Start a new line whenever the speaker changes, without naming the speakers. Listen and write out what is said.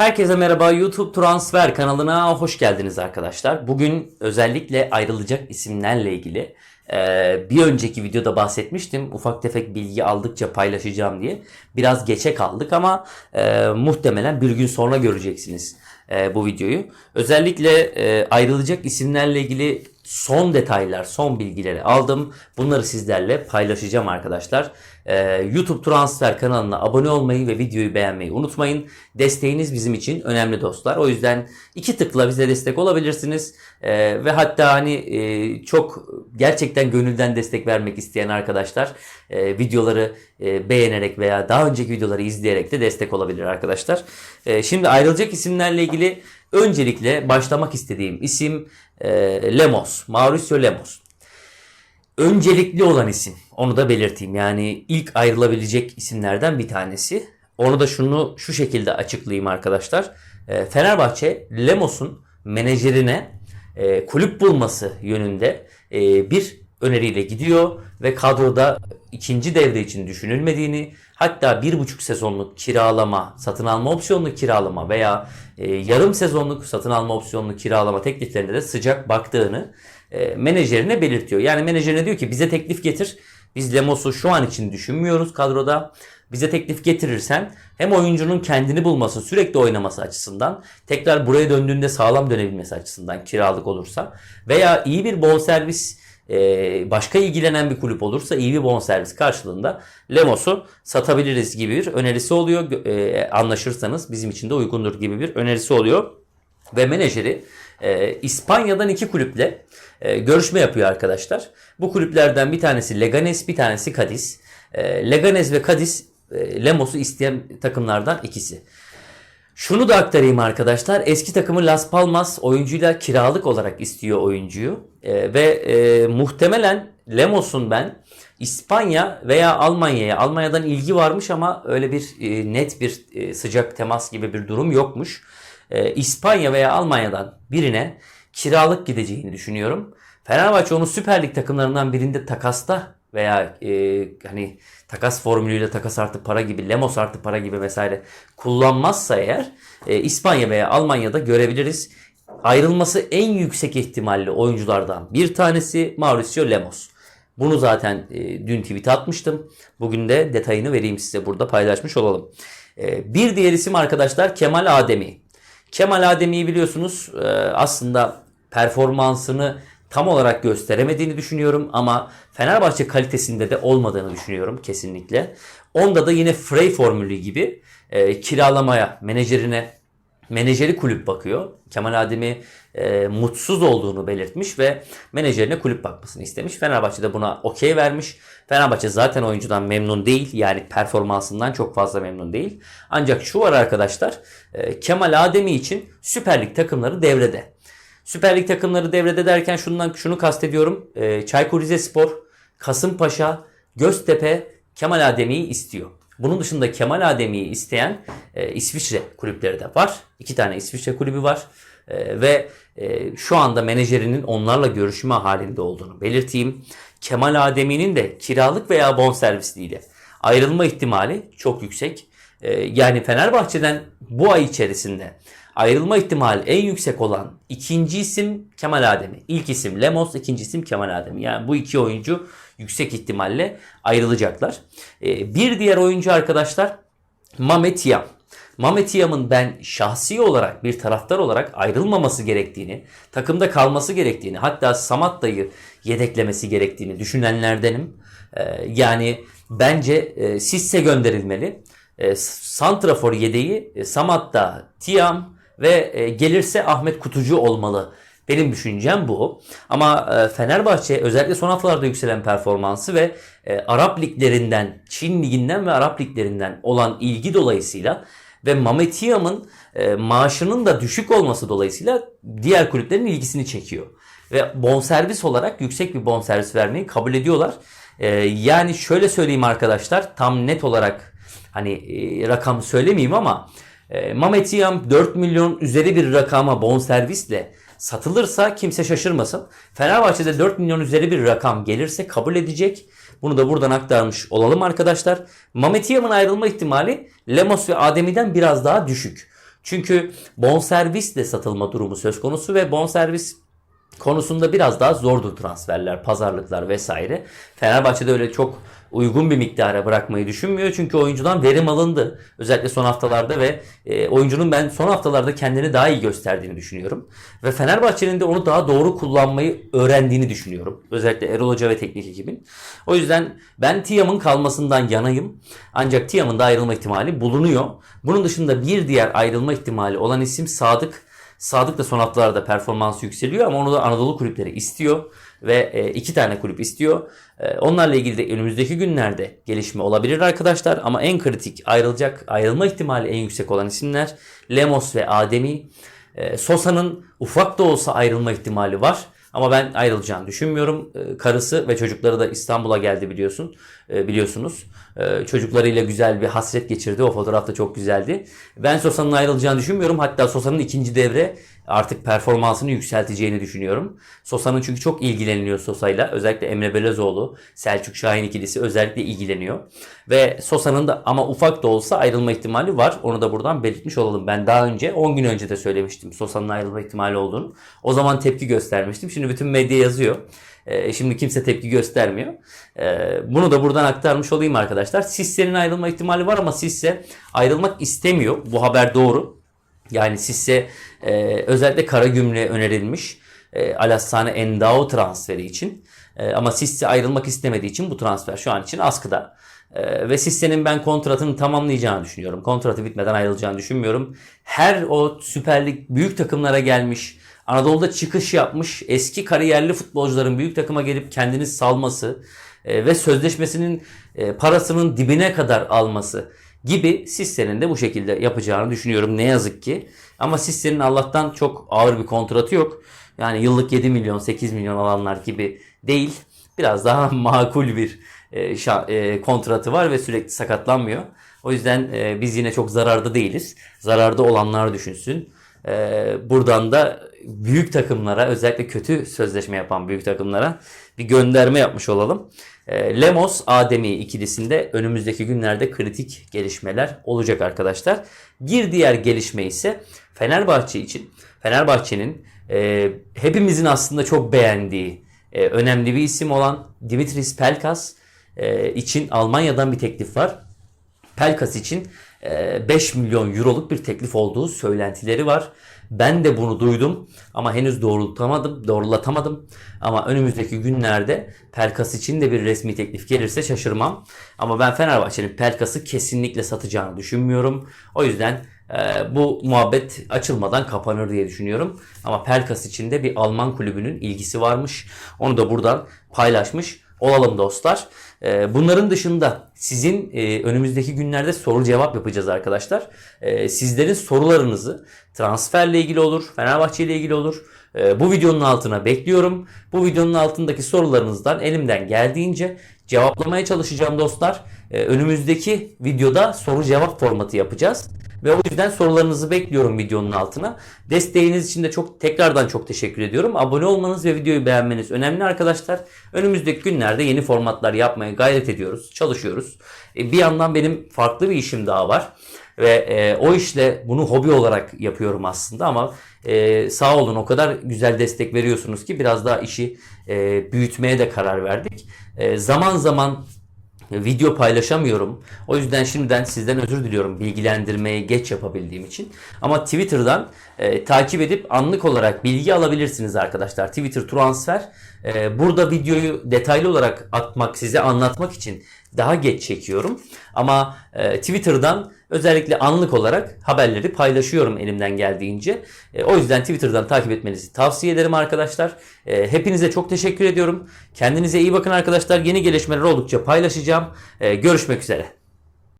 Herkese merhaba YouTube Transfer kanalına hoş geldiniz arkadaşlar. Bugün özellikle ayrılacak isimlerle ilgili e, bir önceki videoda bahsetmiştim. Ufak tefek bilgi aldıkça paylaşacağım diye. Biraz geçe kaldık ama e, muhtemelen bir gün sonra göreceksiniz e, bu videoyu. Özellikle ayrılacak isimlerle ilgili son detaylar, son bilgileri aldım. Bunları sizlerle paylaşacağım arkadaşlar. Ee, YouTube Transfer kanalına abone olmayı ve videoyu beğenmeyi unutmayın. Desteğiniz bizim için önemli dostlar. O yüzden iki tıkla bize destek olabilirsiniz. Ee, ve hatta hani e, çok gerçekten gönülden destek vermek isteyen arkadaşlar e, videoları beğenerek veya daha önceki videoları izleyerek de destek olabilir arkadaşlar. E, şimdi ayrılacak isimlerle ilgili öncelikle başlamak istediğim isim e, Lemos, Mauricio Lemos. Öncelikli olan isim. Onu da belirteyim. Yani ilk ayrılabilecek isimlerden bir tanesi. Onu da şunu şu şekilde açıklayayım arkadaşlar. E, Fenerbahçe Lemos'un menajerine e, kulüp bulması yönünde e, bir öneriyle gidiyor ve kadroda ikinci devre için düşünülmediğini hatta bir buçuk sezonluk kiralama, satın alma opsiyonlu kiralama veya e, yarım sezonluk satın alma opsiyonlu kiralama tekliflerinde de sıcak baktığını e, menajerine belirtiyor. Yani menajerine diyor ki bize teklif getir. Biz Lemos'u şu an için düşünmüyoruz kadroda. Bize teklif getirirsen hem oyuncunun kendini bulması, sürekli oynaması açısından, tekrar buraya döndüğünde sağlam dönebilmesi açısından kiralık olursa veya iyi bir bonservis e, başka ilgilenen bir kulüp olursa iyi bir bonservis karşılığında Lemos'u satabiliriz gibi bir önerisi oluyor. E, anlaşırsanız bizim için de uygundur gibi bir önerisi oluyor. Ve menajeri e, İspanya'dan iki kulüple e, görüşme yapıyor arkadaşlar. Bu kulüplerden bir tanesi Leganes, bir tanesi Cadiz. E, Leganes ve Cadiz e, Lemos'u isteyen takımlardan ikisi. Şunu da aktarayım arkadaşlar. Eski takımı Las Palmas oyuncuyla kiralık olarak istiyor oyuncuyu. E, ve e, muhtemelen Lemos'un ben İspanya veya Almanya'ya, Almanya'dan ilgi varmış ama öyle bir e, net bir e, sıcak temas gibi bir durum yokmuş. E, İspanya veya Almanya'dan birine kiralık gideceğini düşünüyorum. Fenerbahçe onu Süper Lig takımlarından birinde takasta veya e, hani takas formülüyle takas artı para gibi, Lemos artı para gibi vesaire kullanmazsa eğer e, İspanya veya Almanya'da görebiliriz. Ayrılması en yüksek ihtimalli oyunculardan bir tanesi Mauricio Lemos. Bunu zaten e, dün tweet atmıştım. Bugün de detayını vereyim size burada paylaşmış olalım. E, bir diğer isim arkadaşlar Kemal Ademi. Kemal Ademi'yi biliyorsunuz e, aslında performansını tam olarak gösteremediğini düşünüyorum ama Fenerbahçe kalitesinde de olmadığını düşünüyorum kesinlikle. Onda da yine Frey formülü gibi e, kiralamaya, menajerine, menajeri kulüp bakıyor. Kemal Ademi e, mutsuz olduğunu belirtmiş ve menajerine kulüp bakmasını istemiş. Fenerbahçe de buna okey vermiş. Fenerbahçe zaten oyuncudan memnun değil. Yani performansından çok fazla memnun değil. Ancak şu var arkadaşlar. E, Kemal Ademi için Süper Lig takımları devrede. Süper Lig takımları devrede derken şundan şunu kastediyorum. E, Çaykur Rizespor, Kasımpaşa, Göztepe Kemal Ademi'yi istiyor. Bunun dışında Kemal Ademi'yi isteyen e, İsviçre kulüpleri de var. İki tane İsviçre kulübü var. E, ve e, şu anda menajerinin onlarla görüşme halinde olduğunu belirteyim. Kemal Ademi'nin de kiralık veya bonservisliyle ayrılma ihtimali çok yüksek. E, yani Fenerbahçe'den bu ay içerisinde ayrılma ihtimali en yüksek olan ikinci isim Kemal Ademi. İlk isim Lemos, ikinci isim Kemal Ademi. Yani bu iki oyuncu yüksek ihtimalle ayrılacaklar. Ee, bir diğer oyuncu arkadaşlar Mamet Yam. Mamet Yam'ın ben şahsi olarak bir taraftar olarak ayrılmaması gerektiğini, takımda kalması gerektiğini, hatta Samatta'yı yedeklemesi gerektiğini düşünenlerdenim. Ee, yani bence e, Sisse gönderilmeli. E, Santrafor yedeği e, Samatta, Tiam ve e, gelirse Ahmet Kutucu olmalı. Benim düşüncem bu. Ama e, Fenerbahçe özellikle son haftalarda yükselen performansı ve e, Arap liglerinden, Çin liginden ve Arap liglerinden olan ilgi dolayısıyla ve Mametiyam'ın e, maaşının da düşük olması dolayısıyla diğer kulüplerin ilgisini çekiyor. Ve bonservis olarak yüksek bir bonservis vermeyi kabul ediyorlar. Yani şöyle söyleyeyim arkadaşlar tam net olarak hani rakam söylemeyeyim ama Mametiyam 4 milyon üzeri bir rakama bonservisle satılırsa kimse şaşırmasın. Fenerbahçe'de 4 milyon üzeri bir rakam gelirse kabul edecek. Bunu da buradan aktarmış olalım arkadaşlar. Mametiyam'ın ayrılma ihtimali Lemos ve Ademi'den biraz daha düşük. Çünkü bonservisle satılma durumu söz konusu ve bonservis konusunda biraz daha zordur transferler, pazarlıklar vesaire. Fenerbahçe'de öyle çok uygun bir miktara bırakmayı düşünmüyor. Çünkü oyuncudan verim alındı. Özellikle son haftalarda ve e, oyuncunun ben son haftalarda kendini daha iyi gösterdiğini düşünüyorum. Ve Fenerbahçe'nin de onu daha doğru kullanmayı öğrendiğini düşünüyorum. Özellikle Erol Hoca ve teknik ekibin. O yüzden ben Tiam'ın kalmasından yanayım. Ancak Tiam'ın da ayrılma ihtimali bulunuyor. Bunun dışında bir diğer ayrılma ihtimali olan isim Sadık. Sadık da son haftalarda performansı yükseliyor ama onu da Anadolu kulüpleri istiyor ve e, iki tane kulüp istiyor. E, onlarla ilgili de önümüzdeki günlerde gelişme olabilir arkadaşlar ama en kritik ayrılacak ayrılma ihtimali en yüksek olan isimler Lemos ve Ademi. E, Sosa'nın ufak da olsa ayrılma ihtimali var. Ama ben ayrılacağını düşünmüyorum. Karısı ve çocukları da İstanbul'a geldi biliyorsun. Biliyorsunuz. Ee, Çocuklarıyla güzel bir hasret geçirdi. O fotoğraf da çok güzeldi. Ben Sosa'nın ayrılacağını düşünmüyorum. Hatta Sosa'nın ikinci devre artık performansını yükselteceğini düşünüyorum. Sosa'nın çünkü çok ilgileniliyor Sosa'yla. Özellikle Emre Belezoğlu, Selçuk Şahin ikilisi özellikle ilgileniyor. Ve Sosa'nın da ama ufak da olsa ayrılma ihtimali var. Onu da buradan belirtmiş olalım. Ben daha önce 10 gün önce de söylemiştim Sosa'nın ayrılma ihtimali olduğunu. O zaman tepki göstermiştim. Şimdi bütün medya yazıyor. Ee, şimdi kimse tepki göstermiyor. Ee, bunu da buradan aktarmış olayım arkadaşlar. Sisse'nin ayrılma ihtimali var ama Sisse ayrılmak istemiyor. Bu haber doğru. Yani Sisse e, özellikle Karagümrük'e önerilmiş. E, Alassane Endao transferi için. E, ama Sisse ayrılmak istemediği için bu transfer şu an için askıda. E, ve Sisse'nin ben kontratını tamamlayacağını düşünüyorum. Kontratı bitmeden ayrılacağını düşünmüyorum. Her o Süper Lig büyük takımlara gelmiş, Anadolu'da çıkış yapmış eski kariyerli futbolcuların büyük takıma gelip kendini salması e, ve sözleşmesinin e, parasının dibine kadar alması gibi Sisse'nin de bu şekilde yapacağını düşünüyorum ne yazık ki. Ama Sisse'nin Allah'tan çok ağır bir kontratı yok. Yani yıllık 7 milyon 8 milyon alanlar gibi değil. Biraz daha makul bir e, şa- e, kontratı var ve sürekli sakatlanmıyor. O yüzden e, biz yine çok zararda değiliz. Zararda olanlar düşünsün. E, buradan da büyük takımlara özellikle kötü sözleşme yapan büyük takımlara bir gönderme yapmış olalım. E, Lemos Ademi ikilisinde önümüzdeki günlerde kritik gelişmeler olacak arkadaşlar. Bir diğer gelişme ise Fenerbahçe için Fenerbahçe'nin e, hepimizin aslında çok beğendiği e, önemli bir isim olan Dimitris Pelkas e, için Almanya'dan bir teklif var. Pelkas için 5 milyon euroluk bir teklif olduğu söylentileri var. Ben de bunu duydum ama henüz doğrulatamadım, doğrulatamadım. Ama önümüzdeki günlerde Pelkas için de bir resmi teklif gelirse şaşırmam. Ama ben Fenerbahçe'nin Pelkas'ı kesinlikle satacağını düşünmüyorum. O yüzden e, bu muhabbet açılmadan kapanır diye düşünüyorum. Ama Pelkas için de bir Alman kulübünün ilgisi varmış. Onu da buradan paylaşmış olalım dostlar. Ee, Bunların dışında sizin e, önümüzdeki günlerde soru cevap yapacağız arkadaşlar. Ee, Sizlerin sorularınızı transferle ilgili olur, Fenerbahçe ile ilgili olur. Ee, Bu videonun altına bekliyorum. Bu videonun altındaki sorularınızdan elimden geldiğince cevaplamaya çalışacağım dostlar. Önümüzdeki videoda soru cevap formatı yapacağız. Ve o yüzden sorularınızı bekliyorum videonun altına. Desteğiniz için de çok tekrardan çok teşekkür ediyorum. Abone olmanız ve videoyu beğenmeniz önemli arkadaşlar. Önümüzdeki günlerde yeni formatlar yapmaya gayret ediyoruz, çalışıyoruz. E, Bir yandan benim farklı bir işim daha var. Ve e, o işle bunu hobi olarak yapıyorum aslında ama e, sağ olun o kadar güzel destek veriyorsunuz ki biraz daha işi e, büyütmeye de karar verdik. E, zaman zaman video paylaşamıyorum. O yüzden şimdiden sizden özür diliyorum bilgilendirmeyi geç yapabildiğim için. Ama Twitter'dan e, takip edip anlık olarak bilgi alabilirsiniz arkadaşlar. Twitter transfer. E, burada videoyu detaylı olarak atmak, size anlatmak için daha geç çekiyorum. Ama e, Twitter'dan özellikle anlık olarak haberleri paylaşıyorum elimden geldiğince. E, o yüzden Twitter'dan takip etmenizi tavsiye ederim arkadaşlar. E, hepinize çok teşekkür ediyorum. Kendinize iyi bakın arkadaşlar. Yeni gelişmeler oldukça paylaşacağım. E, görüşmek üzere.